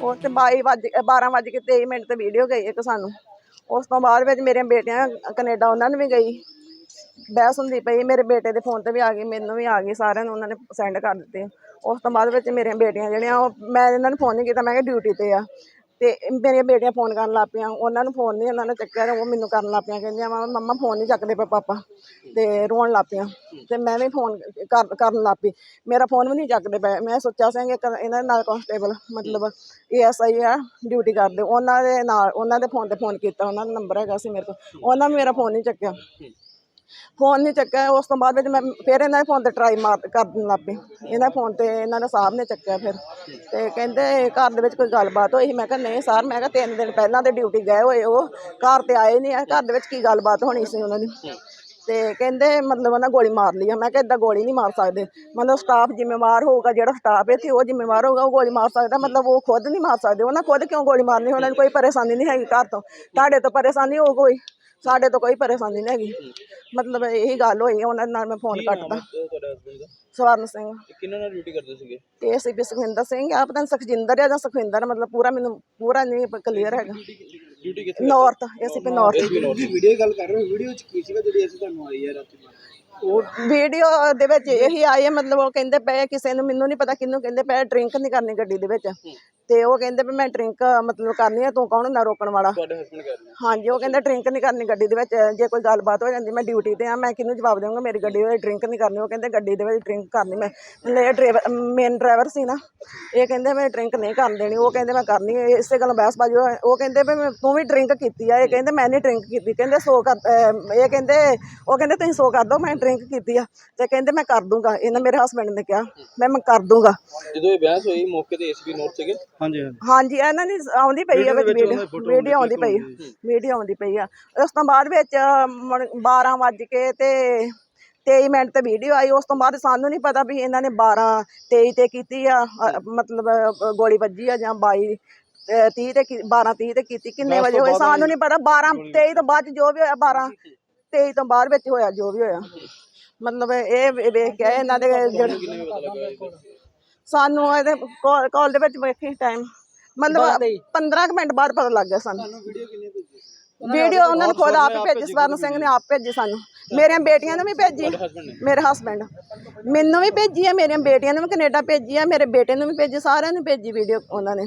ਉਸ ਤੇ 22 ਵੱਜ 12 ਵੱਜ ਕੇ 23 ਮਿੰਟ ਤੇ ਵੀਡੀਓ ਗਈ ਇੱਕ ਸਾਨੂੰ। ਉਸ ਤੋਂ ਬਾਅਦ ਵਿੱਚ ਮੇਰੀਆਂ ਬੇਟੀਆਂ ਕੈਨੇਡਾ ਉਹਨਾਂ ਨੂੰ ਵੀ ਗਈ। ਬਹਿਸ ਹੁੰਦੀ ਪਈ, ਮੇਰੇ ਬੇਟੇ ਦੇ ਫੋਨ ਤੇ ਵੀ ਆ ਗਈ, ਮੈਨੂੰ ਵੀ ਆ ਗਈ, ਸਾਰਿਆਂ ਨੂੰ ਉਹਨਾਂ ਨੇ ਸੈਂਡ ਕਰ ਦਿੱਤੇ। ਉਸ ਤੋਂ ਬਾਅਦ ਵਿੱਚ ਮੇਰੀਆਂ ਬੇਟੀਆਂ ਜਿਹੜੀਆਂ ਉਹ, ਮੈਂ ਇਹਨਾਂ ਨੂੰ ਫੋਨ ਨਹੀਂ ਕੀਤਾ, ਮੈਂ ਕਿਹਾ ਡਿਊਟੀ ਤੇ ਆ। ਤੇ ਮੇਰੀਆਂ ਬੇਟੀਆਂ ਫੋਨ ਕਰਨ ਲੱਗ ਪਈਆਂ। ਉਹਨਾਂ ਨੂੰ ਫੋਨ ਨਹੀਂ, ਉਹਨਾਂ ਨੇ ਚੱਕਿਆ ਤੇ ਉਹ ਮੈਨੂੰ ਕਰਨ ਲੱਗ ਪਈਆਂ। ਕਹਿੰਦੀਆਂ ਵਾ ਮੰਮਾ ਫੋਨ ਨਹੀਂ ਚੱਕਦੇ ਪਏ ਪਾਪਾ। ਤੇ ਰੋਣ ਲੱਗ ਪਈਆਂ। ਤੇ ਮੈਂ ਵੀ ਫੋਨ ਕਰ, ਕਰਨ ਲੱਗ ਪਈ। ਮੇਰਾ ਫੋਨ ਵੀ ਨਹੀਂ ਚੱਕਦੇ ਪਏ। ਮੈਂ ਸੋਚਿਆ ਸੀ ਕਿ ਇੱਕ ਇਹਨਾਂ ਦੇ ਨਾਲ ਕਾਂਸਟੇਬਲ ਮਤਲਬ ਏਐਸਆਈ ਆ ਡਿਊਟੀ ਕਰਦੇ। ਉਹਨਾਂ ਦੇ ਨਾਲ, ਉਹਨਾਂ ਦੇ ਫੋਨ ਤੇ ਫੋਨ ਕੀਤਾ। ਉਹਨਾਂ ਦਾ ਨੰਬਰ ਹੈਗਾ ਸੀ ਮੇਰੇ ਕੋਲ। ਉਹਨਾਂ ਨੇ ਮੇਰਾ ਫੋਨ ਨਹੀਂ ਚੱਕਿਆ। ਫੋਨ ਨਹੀਂ ਚੱਕਿਆ, ਉਸ ਤੋਂ ਬਾਅਦ ਵਿੱਚ ਮੈਂ ਫਿਰ ਇਹਨਾਂ ਦੇ ਫੋਨ ਤੇ ਟਰਾਈ ਮਾਰ ਕਰਨ ਲੱਗ ਪਈ। ਇਹਨਾਂ ਫੋਨ ਤੇ ਇਹਨਾਂ ਨੇ ਸਾਹਿਬ ਨੇ ਚੱਕਿਆ ਫਿਰ। ਤੇ ਕਹਿੰਦੇ ਘਰ ਦੇ ਵਿੱਚ ਕੋਈ ਗੱਲਬਾਤ ਹੋਈ ਸੀ ਮੈਂ ਕਿਹਾ, ਨਹੀਂ ਸਰ ਮੈਂ ਕਿਹਾ, ਤਿੰਨ ਦਿਨ ਪਹਿਲਾਂ ਤੇ ਡਿਊਟੀ ਗਏ ਹੋਏ ਉਹ, ਘਰ ਤੇ ਆਏ ਨਹੀਂ ਆ, ਘਰ ਦੇ ਵਿੱਚ ਕੀ ਗੱਲਬਾਤ ਹੋਣੀ ਸੀ ਉਹਨਾਂ ਦੀ? ਤੇ ਕਹਿੰਦੇ ਮਤਲਬ ਉਹਨਾਂ ਗੋਲੀ ਮਾਰ ਲਈ ਆ। ਮੈਂ ਕਿਹਾ ਇਦਾਂ ਗੋਲੀ ਨਹੀਂ ਮਾਰ ਸਕਦੇ। ਮਤਲਬ ਸਟਾਫ ਜ਼ਿੰਮੇਵਾਰ ਹੋਊਗਾ, ਜਿਹੜਾ ਸਟਾਫ ਇੱਥੇ ਉਹ ਜ਼ਿੰਮੇਵਾਰ ਹੋਊਗਾ, ਉਹ ਗੋਲੀ ਮਾਰ ਸਕਦਾ। ਮਤਲਬ ਉਹ ਖੁਦ ਨਹੀਂ ਮਾਰ ਸਕਦੇ। ਉਹਨਾਂ ਖੁਦ ਕਿਉਂ ਗੋਲੀ ਮਾਰਨੀ? ਉਹਨਾਂ ਨੂੰ ਕੋਈ ਪਰੇਸ਼ਾਨੀ ਨਹੀਂ ਹੈਗੀ ਘਰ ਤੋਂ। ਤੁਹਾਡੇ ਤੋਂ ਪਰੇਸ਼ਾਨੀ ਹੋ ਕੋਈ? ਸਾਡੇ ਤੋਂ ਕੋਈ ਪਰੇਸ਼ਾਨੀ ਨਹੀਂ ਹੈਗੀ। ਮਤਲਬ ਇਹੀ ਗੱਲ ਹੋਈ ਉਹਨਾਂ ਨਾਲ ਮੈਂ ਫੋਨ ਕੱਟਦਾ ਤੁਹਾਡੇ ਦਾ? ਸਵਰਨ ਸਿੰਘ। ਇਹ ਕਿਹਨਾਂ ਨਾਲ ਡਿਊਟੀ ਕਰਦੇ ਸੀਗੇ? ਏਸੀਪੀ ਸੁਖਵਿੰਦਰ ਸਿੰਘ ਆ ਪਤਾ ਨਹੀਂ ਸੁਖਜਿੰਦਰ ਆ ਜਾਂ ਸੁਖਵਿੰਦਰ ਮਤਲਬ ਪੂਰਾ ਮੈਨੂੰ ਪੂਰਾ ਨਹੀਂ ਕਲੀਅਰ ਹੈਗਾ। ਡਿਊਟੀ ਕਿੱਥੇ ਨਾਰਥ ਏਸੀਪੀ ਨਾਰਥ ਵੀਡੀਓ ਗੱਲ ਕਰ ਰਹੇ ਹੋ ਵੀਡੀਓ ਚ ਕੀ ਸੀਗਾ ਜਿਹੜੀ ਅਸੀਂ ਤੁਹਾਨੂੰ ਆਈ ਹੈ ਰਾਤੀ ਉਹ ਵੀਡੀਓ ਦੇ ਵਿੱਚ ਇਹੀ ਆਈ ਹੈ ਮਤਲਬ ਉਹ ਕਹਿੰਦੇ ਪਏ ਕਿਸੇ ਨੂੰ ਮੈਨੂੰ ਨਹੀਂ ਪਤਾ ਕਿਹਨੂੰ ਕਹਿੰਦੇ ਪਏ ਡਰਿੰਕ ਨਹੀਂ ਕਰਨੀ ਗੱਡੀ ਦੇ ਵਿੱਚ। ਤੇ ਉਹ ਕਹਿੰਦੇ ਵੀ ਮੈਂ ਡਰਿੰਕ ਮਤਲਬ ਕਰਨੀ ਹੈ ਤੂੰ ਕੌਣ ਹੁੰਦਾ ਰੋਕਣ ਵਾਲਾ? ਤੁਹਾਡੇ ਹਸਬੰਡ ਕਹਿ ਰਹੇ ਹਾਂਜੀ ਉਹ ਕਹਿੰਦੇ ਡਰਿੰਕ ਨਹੀਂ ਕਰਨੀ ਗੱਡੀ ਦੇ ਵਿੱਚ ਜੇ ਕੋਈ ਗੱਲਬਾਤ ਹੋ ਜਾਂਦੀ ਮੈਂ ਡਿਊਟੀ ਤੇ ਆ ਮੈਂ ਕਿਹਨੂੰ ਜਵਾਬ ਦੇਵਾਂਗਾ ਮੇਰੀ ਗੱਡੀ ਵਿੱਚ ਡਰਿੰਕ ਨਹੀਂ ਕਰਨੀ ਉਹ ਕਹਿੰਦੇ ਗੱਡੀ ਦੇ ਵਿੱਚ ਡਰਿੰਕ ਕਰਨੀ ਮੈਂ। ਲੈ ਡਰਾਈਵਰ ਮੇਨ ਡਰਾਈਵਰ ਸੀ ਨਾ ਇਹ ਕਹਿੰਦੇ ਮੈਂ ਡਰਿੰਕ ਨਹੀਂ ਕਰਨ ਦੇਣੀ ਉਹ ਕਹਿੰਦੇ ਮੈਂ ਕਰਨੀ ਇਸੇ ਗੱਲੋਂ ਬਹਿਸਬਾਜ਼ੀ ਹੋਈ। ਉਹ ਕਹਿੰਦੇ ਵੀ ਤੂੰ ਵੀ ਡਰਿੰਕ ਕੀਤੀ ਆ ਇਹ ਕਹਿੰਦੇ ਮੈਂ ਨਹੀਂ ਡਰਿੰਕ ਕੀਤੀ ਕਹਿੰਦੇ ਸੋ ਕਰ ਇਹ ਕਹਿੰਦੇ ਉਹ ਕਹਿੰਦੇ ਤੁਸੀਂ ਸੋ ਕਰ ਦੋ ਮੈਂ ਡਰਿੰਕ ਕੀਤੀ ਆ ਤੇ ਕਹਿੰਦੇ ਮੈਂ ਕਰ ਦੂੰਗਾ ਇਹਨਾਂ ਮੇਰੇ ਹਸਬੰਡ ਨੇ ਕਿਹਾ ਮੈਂ ਮੈਂ ਕਰ ਦੂੰਗਾ। ਜਦੋਂ ਇਹ ਬਹਿਸ ਹੋਈ ਮੌਕੇ ਤੇ ਏਸਪੀ ਨੋਟ ਸੀਗੇ? ਹਾਂਜੀ ਹਾਂਜੀ। ਹਾਂਜੀ ਇਹਨਾਂ ਦੀ ਆਉਂਦੀ ਪਈ ਆ ਵਿੱਚ ਵੀਡੀਓ। ਵੀਡੀਓ ਆਉਂਦੀ ਪਈ ਵੀਡੀਓ ਆਉਂਦੀ ਪਈ ਆ। ਉਸ ਤੋਂ ਬਾਅਦ ਵਿੱਚ 12 ਵੱਜ ਕੇ ਤੇ 23 ਮਿੰਟ ਤੇ ਵੀਡੀਓ ਆਈ। ਉਸ ਤੋਂ ਬਾਅਦ ਸਾਨੂੰ ਨਹੀਂ ਪਤਾ ਵੀ ਇਹਨਾਂ ਨੇ 12 23 ਤੇ ਕੀਤੀ ਆ ਮਤਲਬ ਗੋਲੀ ਵੱਜੀ ਆ ਜਾਂ 22 ਅ, 30 ਤੇ ਕੀ- 12 30 ਤੇ ਕੀਤੀ। ਕਿੰਨੇ ਵਜੇ ਹੋਏ? ਸਾਨੂੰ ਨਹੀਂ ਪਤਾ। 12 23 ਤੋਂ ਬਾਅਦ ਜੋ ਵੀ ਹੋਇਆ 12 23 ਤੋਂ ਬਾਅਦ ਵਿੱਚ ਹੋਇਆ ਜੋ ਵੀ ਹੋਇਆ। ਮਤਲਬ ਇਹ ਵੇਖ ਕੇ ਇਹਨਾਂ ਦੇ ਸਾਨੂੰ ਇਹਦੇ ਕਾਲ ਦੇ ਵਿੱਚ ਵੇਖੀ ਟਾਈਮ ਮਤਲਬ 15 ਕੁ ਮਿੰਟ ਬਾਅਦ ਪਤਾ ਲੱਗ ਗਿਆ ਸਾਨੂੰ। ਵੀਡੀਓ ਉਹਨਾਂ ਨੇ ਖੁਦ ਆਪ ਭੇਜੀ ਸਵਰਨ ਸਿੰਘ ਨੇ ਆਪ ਭੇਜੀ ਸਾਨੂੰ। ਮੇਰੀਆਂ ਬੇਟੀਆਂ ਨੂੰ ਵੀ ਭੇਜੀ। ਮੇਰੇ ਹਸਬੰਡ ਮੈਨੂੰ ਵੀ ਭੇਜੀ ਹੈ ਮੇਰੀਆਂ ਬੇਟੀਆਂ ਨੂੰ ਵੀ ਕੈਨੇਡਾ ਭੇਜੀ ਹੈ ਮੇਰੇ ਬੇਟੇ ਨੂੰ ਵੀ ਭੇਜੀ ਸਾਰਿਆਂ ਨੂੰ ਭੇਜੀ ਵੀਡੀਓ ਉਹਨਾਂ ਨੇ।